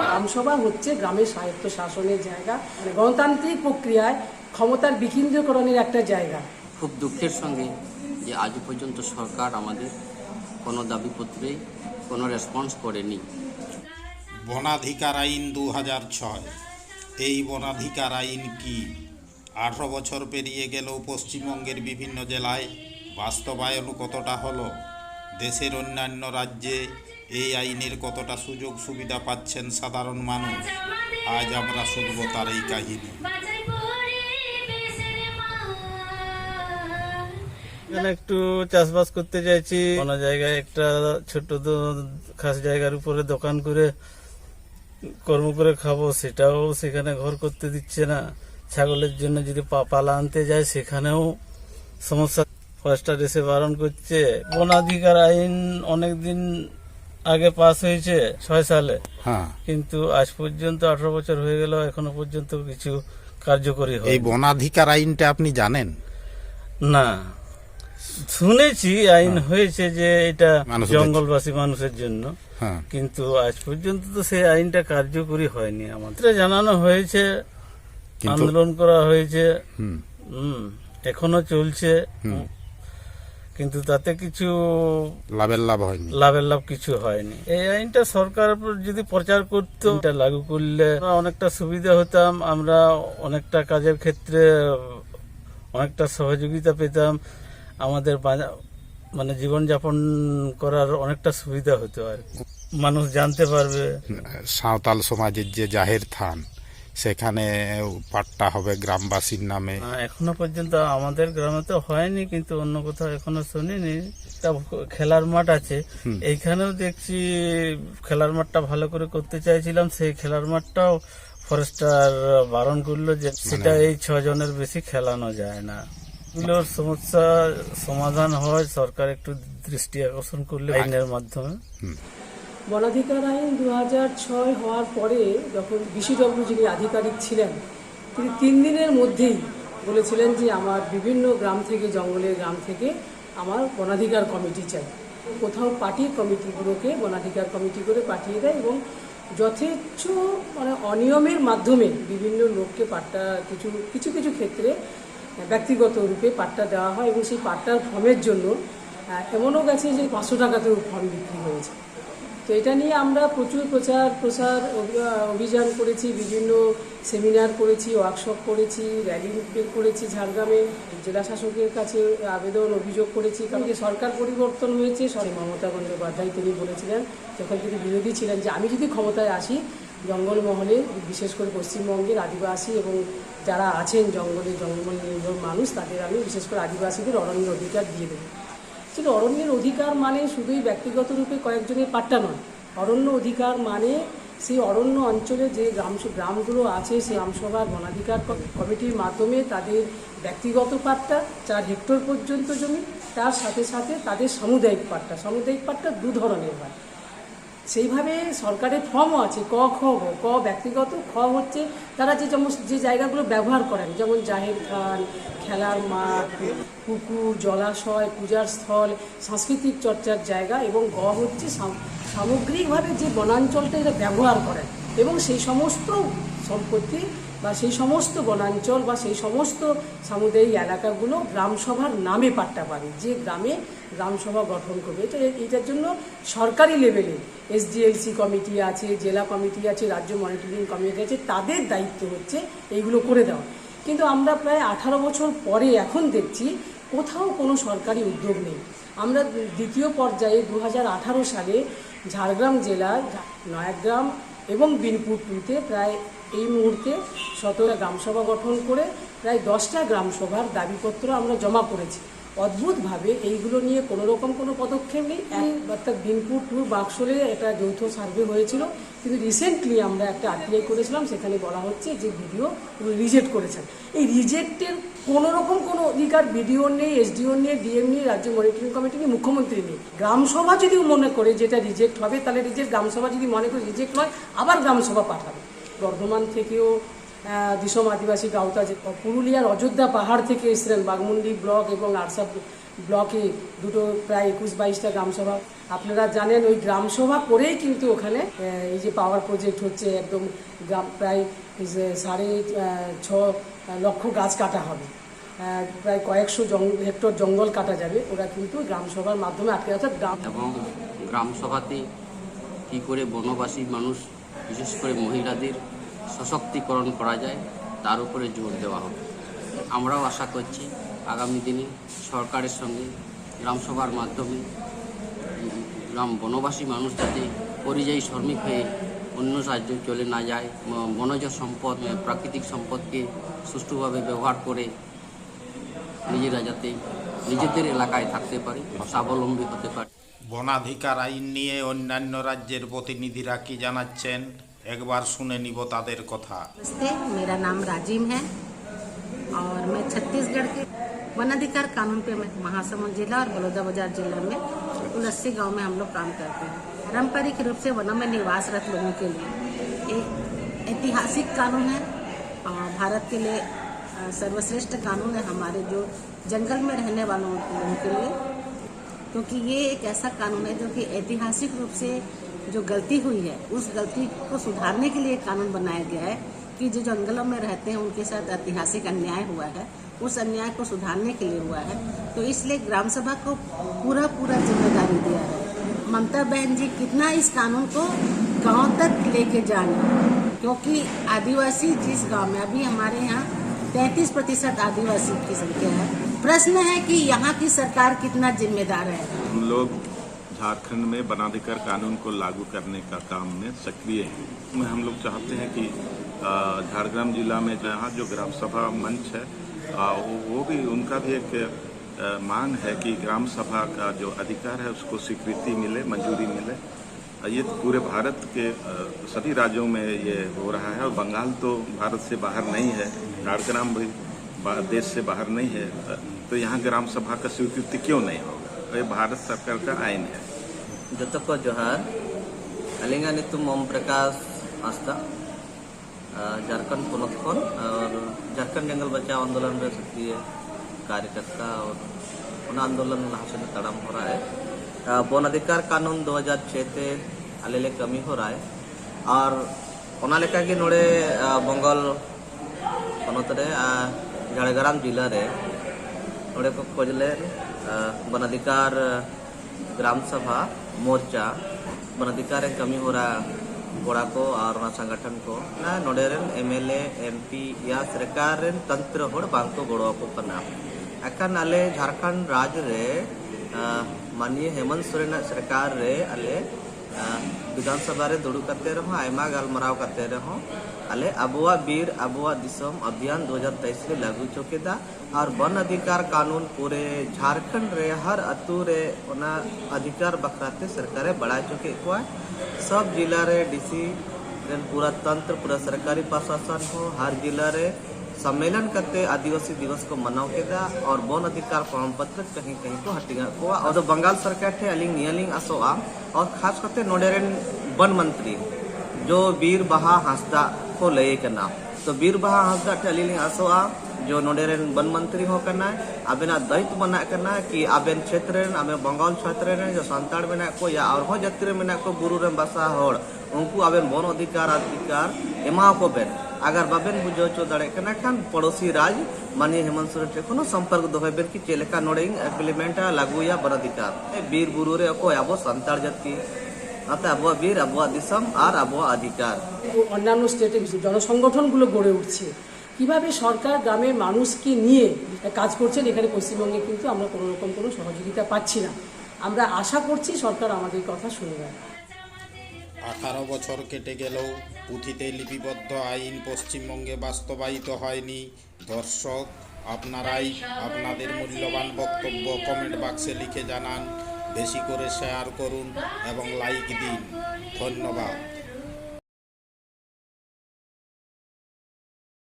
গ্রামসভা হচ্ছে গ্রামের স্বায়ত্ত শাসনের জায়গা মানে গণতান্ত্রিক প্রক্রিয়ায় ক্ষমতার বিকেন্দ্রীকরণের একটা জায়গা। খুব দুঃখের সঙ্গে যে আজ পর্যন্ত সরকার আমাদের কোনো দাবিপত্রে কোনো রেসপন্স করেনি। বনাধিকার আইন দু হাজার ছয়। এই বনাধিকার আইন কি? আঠারো বছর পেরিয়ে গেলেও পশ্চিমবঙ্গের বিভিন্ন জেলায় বাস্তবায়ন কতটা হলো? দেশের অন্যান্য রাজ্যে এই আইনের কতটা সুযোগ সুবিধা পাচ্ছেন সাধারণ মানুষ, আজ আমরা শুনব তার এই কাহিনী। একটু চাষবাস করতে চাইছি। কোনো জায়গায় একটা ছোট খাস জায়গার উপরে দোকান করে কর্ম করে খাব, সেটাও সেখানে ঘর করতে দিচ্ছে না। ছাগলের জন্য যদি পালা আনতে যায়, সেখানেও সমস্যা। ফরেস্টার এসে বারণ করছে বনাধিকার আইন অনেক দিন আগে পাস হয়েছে ছয় সালে। হ্যাঁ। কিন্তু আজ পর্যন্ত আঠারো বছর হয়ে গেল এখনও পর্যন্ত কিছু কার্যকরী হয় এই বনাধিকার আইনটা আপনি জানেন? না। শুনেছি আইন হয়েছে যে এটা জঙ্গলবাসী মানুষের জন্য। হ্যাঁ। কিন্তু আজ পর্যন্ত তো সেই আইনটা কার্যকরী হয়নি। আমাদের জানানো হয়েছে আন্দোলন করা হয়েছে। এখনও চলছে। কিন্তু তাতে কিছু লাভের লাভ হয়নি। লাভের লাভ কিছু হয়নি। এই আইনটা সরকার যদি প্রচার করতো এটা লাগু করলে অনেকটা সুবিধা হতাম আমরা অনেকটা কাজের ক্ষেত্রে অনেকটা সহযোগিতা পেতাম আমাদের মানে জীবনযাপন করার অনেকটা সুবিধা হতো আর কি। মানুষ জানতে পারবে। সাঁওতাল সমাজের যে জাহের থান সেখানে পাট্টা হবে গ্রামবাসীর নামে। এখনও পর্যন্ত আমাদের গ্রামে তো হয়নি কিন্তু অন্য কোথাও এখনও শুনিনি। খেলার মাঠ আছে। এইখানেও দেখছি খেলার মাঠটা ভালো করে করতে চাইছিলাম সেই খেলার মাঠটাও ফরেস্টার বারণ করল যে সেটা এই ছজনের বেশি খেলানো যায় না। এগুলোর সমস্যা সমাধান হয় সরকার একটু দৃষ্টি আকর্ষণ করলে আইনের মাধ্যমে। বনাধিকার আইন দু ছয় হওয়ার পরে যখন বিসিডব্লিউ যিনি আধিকারিক ছিলেন, তিনি তিন দিনের মধ্যেই বলেছিলেন যে আমার বিভিন্ন গ্রাম থেকে, জঙ্গলের গ্রাম থেকে আমার বনাধিকার কমিটি চাই। কোথাও পার্টির কমিটিগুলোকে বনাধিকার কমিটি করে পাঠিয়ে দেয় এবং যথেচ্ছ মানে অনিয়মের মাধ্যমে বিভিন্ন লোককে পাট্টা কিছু কিছু কিছু ক্ষেত্রে ব্যক্তিগত রূপে পাট্টা দেওয়া হয় এবং সেই পাট্টার ফর্মের জন্য এমনও গেছে যে পাঁচশো টাকাতেও ফর্ম বিক্রি হয়েছে। তো এটা নিয়ে আমরা প্রচুর প্রচার, প্রসার, অভি- অভিযান করেছি, বিভিন্ন সেমিনার করেছি ওয়ার্কশপ করেছি র্যালি করেছি ঝাড়গ্রামে, জেলা শাসকের কাছে আবেদন, অভিযোগ করেছি, কারণ যে সরকার পরিবর্তন হয়েছে, সরি মমতা বন্দ্যোপাধ্যায় তিনি বলেছিলেন, যখন তিনি বিরোধী ছিলেন যে আমি যদি ক্ষমতায় আসি, জঙ্গলমহলে, বিশেষ করে পশ্চিমবঙ্গের আদিবাসী এবং যারা আছেন জঙ্গলে, জঙ্গল মানুষ, তাদের আমি বিশেষ করে আদিবাসীদের অরণ্য অধিকার দিয়ে দেবো। কিন্তু অরণ্যের অধিকার মানে শুধুই ব্যক্তিগত রূপে কয়েকজনের পাট্টা নয়। অরণ্য অধিকার মানে সেই অরণ্য অঞ্চলে যে গ্রাম গ্রামগুলো আছে, সেই গ্রামসভার বনাধিকার কমিটির মাধ্যমে তাদের ব্যক্তিগত পাট্টা, চার হেক্টর পর্যন্ত জমি, তার সাথে সাথে তাদের সামুদায়িক পাট্টা। সামুদায়িক পাট্টা দু ধরনের হয়। সেইভাবে সরকারের ফর্মও আছে, ক, খ ক ব্যক্তিগত, খ হচ্ছে তারা যে যেমন যে জায়গাগুলো ব্যবহার করেন, যেমন জাহের খান, খেলার মাঠ, পুকুর, জলাশয়, পূজার স্থল, সাংস্কৃতিক চর্চার জায়গা এবং গ হচ্ছে সাম- সামগ্রিকভাবে যে বনাঞ্চলটা এরা ব্যবহার করেন এবং সেই সমস্ত সম্পত্তি বা সেই সমস্ত বনাঞ্চল বা সেই সমস্ত সামুদায়িক এলাকাগুলো গ্রামসভার নামে পাট্টা পাবে যে গ্রামে গ্রামসভা গঠন করবে। এটা এটার জন্য সরকারি লেভেলে এসডিএলসি কমিটি আছে, জেলা কমিটি আছে, রাজ্য মনিটরিং কমিটি আছে, তাদের দায়িত্ব হচ্ছে এইগুলো করে দেওয়া। কিন্তু আমরা প্রায় আঠারো বছর পরে এখন দেখছি কোথাও কোনো সরকারি উদ্যোগ নেই। আমরা দ্বিতীয় পর্যায়ে দু হাজার আঠারো সালে ঝাড়গ্রাম জেলার নয়াগ্রাম এবং বিনপুর টুতে প্রায় এই মুহূর্তে সতেরো গ্রামসভা গঠন করে প্রায় দশটা গ্রামসভার দাবিপত্র আমরা জমা করেছি অদ্ভুতভাবে এইগুলো নিয়ে কোনো রকম কোনো পদক্ষেপ নেই। অর্থাৎ বিনপুর টু বাক্সলে একটা যৌথ সার্ভে হয়েছিল। কিন্তু রিসেন্টলি আমরা একটা আরটিআই করেছিলাম, সেখানে বলা হচ্ছে যে ভিডিও রিজেক্ট করেছেন। এই রিজেক্টের কোনো রকম কোনো অধিকার বিডিও নেই, এসডিও নেই, ডিএম নেই, রাজ্য মনিটরিং কমিটি নেই, মুখ্যমন্ত্রী নেই। গ্রামসভা যদি মনে করে যেটা রিজেক্ট হবে, তাহলে রিজেক্ট, গ্রামসভা যদি মনে করে রিজেক্ট হয় আবার গ্রামসভা পাঠাবে। বর্ধমান থেকেও দিসম আদিবাসী গাঁওতা পুরুলিয়ার অযোধ্যা পাহাড় থেকে এসেছিলেন বাগমুন্ডি ব্লক এবং আরসা ব্লকে দুটো প্রায় একুশ বাইশটা গ্রামসভা। আপনারা জানেন ওই গ্রামসভা করেই কিন্তু ওখানে এই যে পাওয়ার প্রজেক্ট হচ্ছে, একদম গ্রাম প্রায় সাড়ে ছ লক্ষ গাছ কাটা হবে। প্রায় কয়েকশো হেক্টর জঙ্গল কাটা যাবে। ওরা কিন্তু গ্রামসভার মাধ্যমে আটকে অর্থাৎ গ্রাম এবং গ্রাম সভাতে কী করে বনবাসী মানুষ, বিশেষ করে মহিলাদের সশক্তিকরণ করা যায়, তার উপরে জোর দেওয়া হবে। আমরাও আশা করছি আগামী দিনে সরকারের সঙ্গে, গ্রামসভার মাধ্যমে, গ্রাম বনবাসী মানুষ যাতে পরিযায়ী শ্রমিক হয়ে অন্য রাজ্যে চলে না যায় বনজ সম্পদ প্রাকৃতিক সম্পদকে সুষ্ঠুভাবে ব্যবহার করে নিজেরা যাতে নিজেদের এলাকায় থাকতে পারে, স্বাবলম্বী হতে পারে। বনাধিকার আইন নিয়ে অন্যান্য রাজ্যের প্রতিনিধিরা কি জানাচ্ছেন একবার শুনে নিব তাদের কথা नमस्ते मेरा नाम राजीव है और मैं छत्तीसगढ़ के वन अधिकार कानून पे मैं महासमुंद जिला और बलौदा बाजार जिला में उलस्सी गांव में हम लोग काम करते हैं पारंपरिक रूप से वनों में निवासरत लोगों के लिए एक ऐतिहासिक कानून है और भारत के लिए अ, सर्वश्रेष्ठ कानून है हमारे जो जंगल में रहने वालों लोगों के लिए क्योंकि ये एक ऐसा कानून है जो कि ऐतिहासिक रूप से जो गलती हुई है, उस गलती को सुधारने के लिए कानून बनाया गया है कि जो जंगलों में रहते हैं, उनके साथ ऐतिहासिक अन्याय हुआ है, उस अन्याय को सुधारने के लिए हुआ है। तो इसलिए ग्राम सभा को पूरा पूरा ज़िम्मेदारी दिया है। ममता बहन जी कितना इस कानून को गाँव तक लेके जाना क्योंकि आदिवासी जिस गाँव में, अभी हमारे यहाँ तैतीस प्रतिशत आदिवासी की संख्या है। प्रश्न है कि यहाँ की सरकार कितना जिम्मेदार है? हम लोग झारखंड में वनाधिकार कानून को लागू करने का काम में सक्रिय हैं। हम लोग चाहते हैं कि झारग्राम जिला में जहाँ जो ग्राम सभा मंच है वो- भी उनका भी एक मांग है कि ग्राम सभा का जो अधिकार है उसको स्वीकृति मिले, मंजूरी मिले। ये पूरे भारत के सभी राज्यों में ये हो रहा है और बंगाल तो भारत से बाहर नहीं है, झारग्राम भी देश से बाहर नहीं है तो यहाँ ग्राम सभा का स्वीकृति क्यों नहीं होगा? तो ये भारत सरकार का आयन है। जो को जोहार अलिंगा नितु ओम प्रकाश हांसदा झारखंड पुनत और झारखंड जंगल बचाओ आंदोलन में सक्रिय कार्यकर्ता और उन आंदोलन में हासिल तड़म हो रहा है। वन अधिकार कानून 2006 ते अलेले कमी हो रहा है। और ᱚᱱᱟ ᱞᱮᱠᱟᱜᱮ ᱱᱚᱰᱮ ᱵᱚᱝᱜᱚᱞ झाड़ग्राम ज़िले में ᱚᱸᱰᱮ ᱠᱚ ᱠᱷᱚᱡ ᱞᱮᱱ ᱵᱚᱱᱟᱫᱷᱤᱠᱟᱨ ग्राम सभा, मोर्चा। वनाधिकार कमी हो रहा गोड़ा को और संगठन को। ना नोडेरन एम पी, या सरकार तंत्र होड़ बांको गोड़ो को करना। अखन अले झारखंड राज्य रे माननीय हेमंत सोरेन सरकार रे, अले विधानसभा दुड़ू करते रहो, आयमा गालमराव करते रहो। आले अबुआ बीर, अबुआ दिसम अभियान 2023 में लागू चुकेदा और वन अधिकार कानून पूरे झारखंड रे, हर अतु रे अधिकार बखराते सरकारे बढ़ा चुके को सब जिला रे, डीसी पूरा तंत्र, पूरा सरकारी प्रशासन हो, हर जिला रे सम्मेलन करते आदिवासी दिवस को मनाव केदा और वन अधिकार प्रमाण पत्र कहीं कहीं को हटिगा को और बंगाल सरकार थे, अलिंग नियलिंग असोआ और खास करते नोडेरन वन मंत्री, जो वीर बहा हांसदा को लय करना। तो वीर बहा हांसदा थे, अलिंग असोआ जो नोडेरन वन मंत्री हो करना है। अबेना दायित्व बना करना कि अबेन क्षेत्र रेन बंगाल क्षेत्र जो संताड़ में को या और हो जाति में को बुरु बसा होड़। उनको अबेन वन अधिकार अधिकार एमा को बेन। আগার বাবেন বুঝে হচ্ছে દળે কেন ખાન પડોશી રાજ માની હેમંત સોરેન ઠેખ નો સંપર્ક কি બેન કી ચેલેકા નોડેંગ એપ્લિમેન્ટ લાગુયા বীর એ রে ગુરુ আবো সান্তাল জাতি আতে আবো বীর আবো দিশম, আর আবো অধিকার অন্যান্য স্টেটে জনসংগঠনগুলো গড়ে উঠছে। কীভাবে সরকার গ্রামের মানুষকে নিয়ে কাজ করছেন, এখানে পশ্চিমবঙ্গে কিন্তু আমরা কোনো রকম কোনো সহযোগিতা পাচ্ছি না। আমরা আশা করছি সরকার আমাদের কথা শুনবে। আঠারো বছর কেটে গেলেও পুঁথিতে লিপিবদ্ধ আইন পশ্চিমবঙ্গে বাস্তবায়িত হয়নি। দর্শক, আপনারাই আপনাদের মূল্যবান বক্তব্য কমেন্ট বাক্সে লিখে জানান। বেশি করে শেয়ার করুন এবং লাইক দিন। ধন্যবাদ।